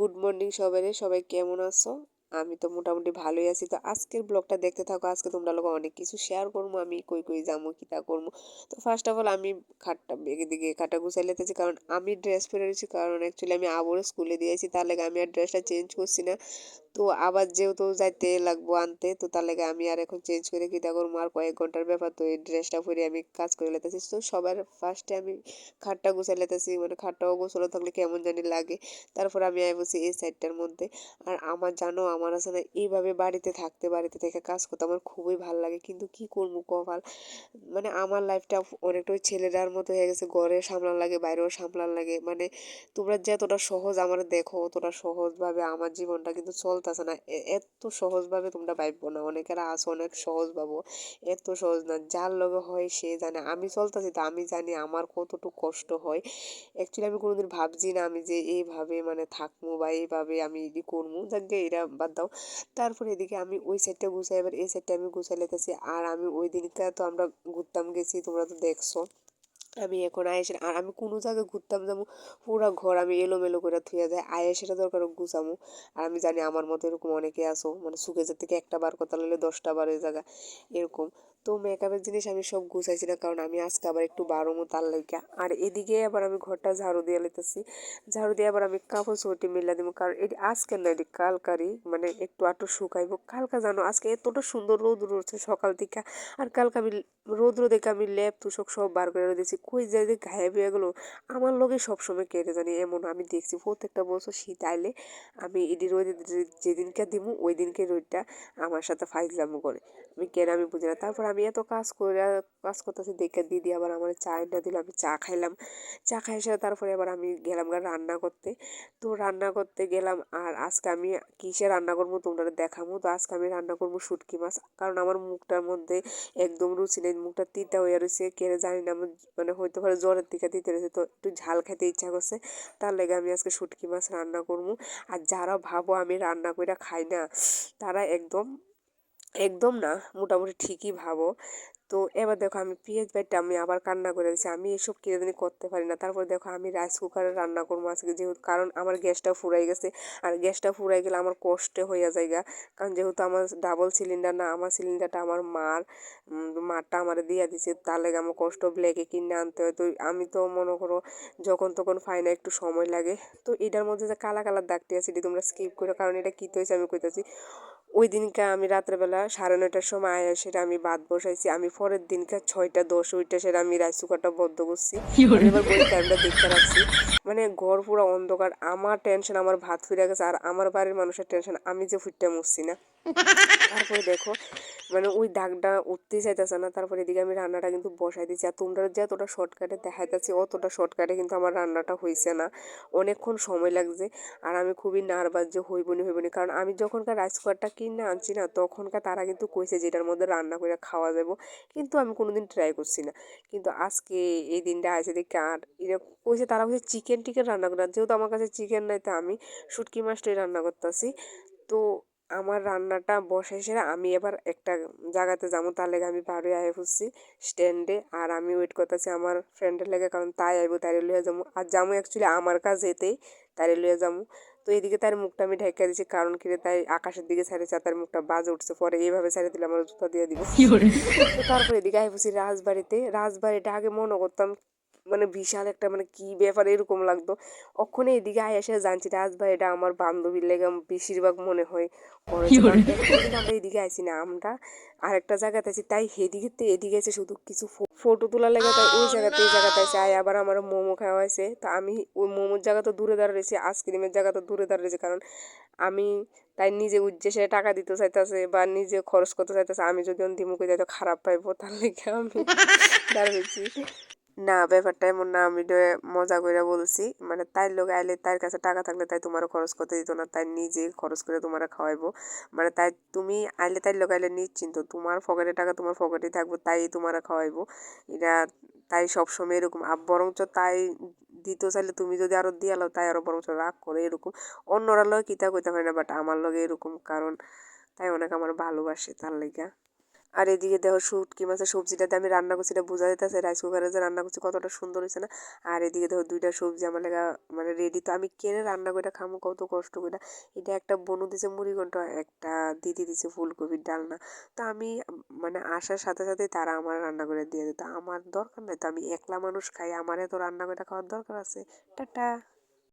Good morning সবাই সবাই কেমন আছো? আমি তো মোটামুটি ভালোই আছি। তো আজকের ব্লগটা দেখতে থাকো। আজকে তোমরা লোক অনেক কিছু শেয়ার করব আমি কই কই যাব, কি তা করব তো ফার্স্ট অফ অল আমি খাটটা বেগে দিকে, খাটটা গুছাই লেতেছি কারণ আমি ড্রেস পরে কারণ অ্যাকচুয়ালি আমি আবারও স্কুলে দিয়েছি তার লাগে আমি আর ড্রেসটা চেঞ্জ করছি না। তো আবার যেহেতু যাইতে লাগবো আনতে, তো তার লেগে আমি আর এখন চেঞ্জ করে কীটা করব? আর কয়েক ঘণ্টার ব্যাপার তো এই ড্রেসটা পরে আমি কাজ করে লেতেছি তো সবার ফার্স্টে আমি খাটটা গুছাই লেতেছি মানে খাটটাও গোছানো থাকলে কেমন জানি লাগে। তারপর আমি আই বসি এই সাইডটার মধ্যে। আর আমার জানো, আমার না, এইভাবে বাড়িতে থাকতে, বাড়িতে থেকে কাজ করতে আমার খুবই ভালো লাগে। কিন্তু কি করব কপাল? মানে আমার লাইফটা অনেকটা ওই ছেলেটার মতো হয়ে গেছে। ঘরে সামলান লাগে, বাইরেও সামলান লাগে। মানে তোমরা যতটা সহজ আমার দেখো, অতটা সহজভাবে আমার জীবনটা কিন্তু চলতেছে না এত সহজভাবে তোমরা ভাববো না অনেকেরা আসো অনেক সহজ ভাবো এত সহজ না, যার লগে হয় সে জানে, আমি চলতেছি তো আমি জানি আমার কতটুকু কষ্ট হয়। অ্যাকচুয়ালি আমি কোনোদিন ভাবছি না আমি যে এইভাবে মানে থাকব বা এইভাবে আমি এদি করব যাকে এরা বাদ দাও। তারপরে এদিকে আমি ওই সাইডটা গুছাই, এবার এই সাইডটা আমি গুছাই লেতেছি আর আমি ওই দিনটা তো আমরা ঘুরতাম গেছি, তোমরা তো দেখছ। আমি এখন আয়েসের আর আমি কোনো জায়গায় ঘুরতাম যাব পুরো ঘর আমি এলোমেলো করে থুয়ে যায় আয়েসেরা দরকার গুছামো। আর আমি জানি আমার মতো এরকম অনেকে আসো মানে সুখে থেকে একটা বার কথা লাগলে দশটা বার ওই জায়গা এরকম। তো মেকআপের জিনিস আমি সব গুছাইছি না, কারণ আমি আজকে আবার একটু বারোমো তার লাগে। আর এদিকে আবার আমি ঘরটা ঝাড়ু দিয়ে লেতেছি ঝাড়ু দিয়ে আবার আমি কাপড় চোটি মিলা দিব কারণ এটি আজকে না, এটি কালকারই মানে একটু আটু শুকাইবো। কালকা জানো, আজকে এতটা সুন্দর রোদ উঠছে সকাল থেকে, আর কালকে আমি রোদ দেখে আমি ল্যাপ তুষক সব বার করে দিয়েছি। কই যাই যে ঘায়ে বেয়ে গেলো, আমার লগে সবসময় কেটে জানি, এমন আমি দেখছি। প্রত্যেকটা বছর শীত আইলে আমি এটি রোদ যেদিনকে দিব ওই দিনকে রোদটা আমার সাথে ফাইজলামো করে। আমি কেন আমি বুঝি না। তারপর আমি এত কাজ করে, কাজ করতেছি দেখে দিদি আবার আমার চা এনে দিল, আমি চা খাইলাম। চা খাই এসে তারপরে আবার আমি গেলাম রান্না করতে। তো রান্না করতে গেলাম আর আজকে আমি কিসে রান্না করব তোমরা দেখাবো তো আজকে আমি রান্না করব শুটকি মাছ। কারণ আমার মুখটার মধ্যে একদম রুচি নেই, মুখটা তিতা হয়ে রয়েছে কেড়ে জানি না মানে হয়তো পারে জ্বরের দিকে দিতে রয়েছে তো একটু ঝাল খেতে ইচ্ছা করছে। তার লেগে আমি আজকে শুটকি মাছ রান্না করব। আর যারা ভাবো আমি রান্না করে খাই না, তারা একদম একদম না, মোটামুটি ঠিকই ভাবো। তো এবার দেখো আমি পেঁয়াজ বাইটটা আমি আবার কান্না করে দিচ্ছি আমি এসব কিনে করতে পারি না। তারপর দেখো আমি রাইস কুকারে রান্না করব আজকে যেহেতু, কারণ আমার গ্যাসটা ফুরাই গেছে। আর গ্যাসটা ফুরাই গেলে আমার কষ্টে হইয়া যায়গা কারণ যেহেতু আমার ডাবল সিলিন্ডার না, আমার সিলিন্ডারটা আমার মার মারটা আমার দিয়ে দিছে। তার লেগে আমার কষ্ট ব্লেকে কিনে আনতে হয়। তো আমি তো মনে করো যখন তখন পাই না, একটু সময় লাগে। তো এটার মধ্যে যে কালা কালার দাগটি আছে, এটি তোমরা স্কিপ করো। কারণ এটা কী হয়েছে আমি কইতেছি। ওই দিনকে আমি রাত্রেবেলা সাড়ে নয়টার সময় আয়া সেটা আমি বাদ বসাইছি। আমি পরের দিনকে ছয়টা দশ ওইটা সেটা আমি রাইস কুকারটা বদ্ধ করছি এবার বই টাইমটা দেখতে রাখছি। মানে ঘর পুরো অন্ধকার, আমার টেনশন আমার ভাত ফিরে গেছে, আর আমার বাড়ির মানুষের টেনশন আমি যে ফুটটা মুছছি না। তারপরে দেখো মানে ওই দাগটা উঠতেই চাইতেছে না, তারপরে এদিকে আমি রান্নাটা কিন্তু বসাই দিচ্ছি আর তোমরা যতটা শর্টকাটে দেখাইতেছি, অতটা শর্টকাটে কিন্তু আমার রান্নাটা হয়েছে না। অনেকক্ষণ সময় লাগছে, আর আমি খুবই নার্ভাস যে হইবনি হইবনি, কারণ আমি যখনকার রাইস কুকারটা কিনে আনছি না, তখনকার তারা কিন্তু কইছে যে এটার মধ্যে রান্না করে খাওয়া যাব কিন্তু আমি কোনোদিন ট্রাই করছি না। কিন্তু আজকে এই দিনটা আছে দেখে আর এটা কইছে, তারা কইছে চিকেন টিকেন রান্না করে যেহেতু আমার কাছে চিকেন নাই তো আমি শুটকি মাছটাই রান্না করতেছি। তো আমার রান্নাটা বসে সেরে আমি এবার একটা জায়গাতে যাব তার লেগে আমি বারোই আয় ফুসছি স্ট্যান্ডে আর আমি ওয়েট করতেছি আমার ফ্রেন্ডের লেগে কারণ তাই আইব তাই লইয়া যাব। আর যাব অ্যাকচুয়ালি আমার কাজ যেতেই তাই লইয়া যাব। তো এদিকে তার মুখটা আমি ঢেকে দিচ্ছি কারণ কি তাই আকাশের দিকে ছাড়েছে তার মুখটা বাজে উঠছে। পরে এইভাবে ছাড়ে দিলে আমার জুতা দিয়ে দিব। তারপরে এদিকে আই বসি রাজবাড়িতে। রাজবাড়িটা আগে মনে করতাম মানে বিশাল একটা মানে কি ব্যাপার এরকম লাগতো। ওখানে এদিকে আয় এসে জানছি রাজভাই এটা আমার বান্ধবীর লেগে বেশিরভাগ মনে হয়। আমরা এদিকে আইছি না আমরা আর একটা জায়গাতে আছি তাই হেদিকে এদিকে আছে শুধু কিছু ফটো তোলার লেগে তাই ওই জায়গাতে এই জায়গাতে আছে আয় আবার আমার মোমো খাওয়া হয়েছে। তো আমি ওই মোমোর জায়গা তো দূরে দাঁড়িয়েছি আইসক্রিমের জায়গা তো দূরে দাঁড়িয়েছি কারণ আমি তাই নিজে উদ্দেশ্যে টাকা দিতে চাইতেছে বা নিজে খরচ করতে চাইতেছে আমি যদি অন্তিমুখে যাই তো খারাপ পাইবো তার লেগে আমি দাঁড়িয়েছি না, ব্যাপারটা এমন না, আমি মজা করে বলছি। মানে তাই লোক আইলে তার কাছে টাকা থাকলে তাই তোমারও খরচ করতে দিত না, তাই নিজে খরচ করে তোমার খাওয়াইবো। মানে তাই তুমি আইলে তাই লোক আইলে নিশ্চিন্ত, তোমার পকেটে টাকা তোমার পকেটেই থাকব, তাই তোমার খাওয়াইবো। এটা তাই সবসময় এরকম, আর বরঞ্চ তাই দিতে চাইলে তুমি যদি আরও দিয়ে আলো তাই আরও বরঞ্চ রাগ করে এরকম। অন্যরা লগে কিতা কইতে পারে না বাট আমার লগে এরকম, কারণ তাই অনেক আমার ভালোবাসে তার লেগা। আর এদিকে দেখো শুটকি মাছের সবজিটাতে আমি রান্না করছি, এটা বোঝা যেতেছে রাইস কুকারে যে রান্না করছি কতটা সুন্দর হয়েছে না? আর এদিকে দেখো দুইটা সবজি আমার লেগা মানে রেডি তো। আমি কেনে রান্না করে খামো কত কষ্ট করে। এটা একটা বনু দিছে মুড়ি ঘন্ট একটা দিদি দিছে ফুলকপির ডালনা। তো আমি মানে আসার সাথে সাথে তারা আমার রান্না করে দিয়ে দিত। আমার দরকার নাই তো, আমি একলা মানুষ খাই, আমার এত রান্না করে খাওয়ার দরকার আছে। টাটা।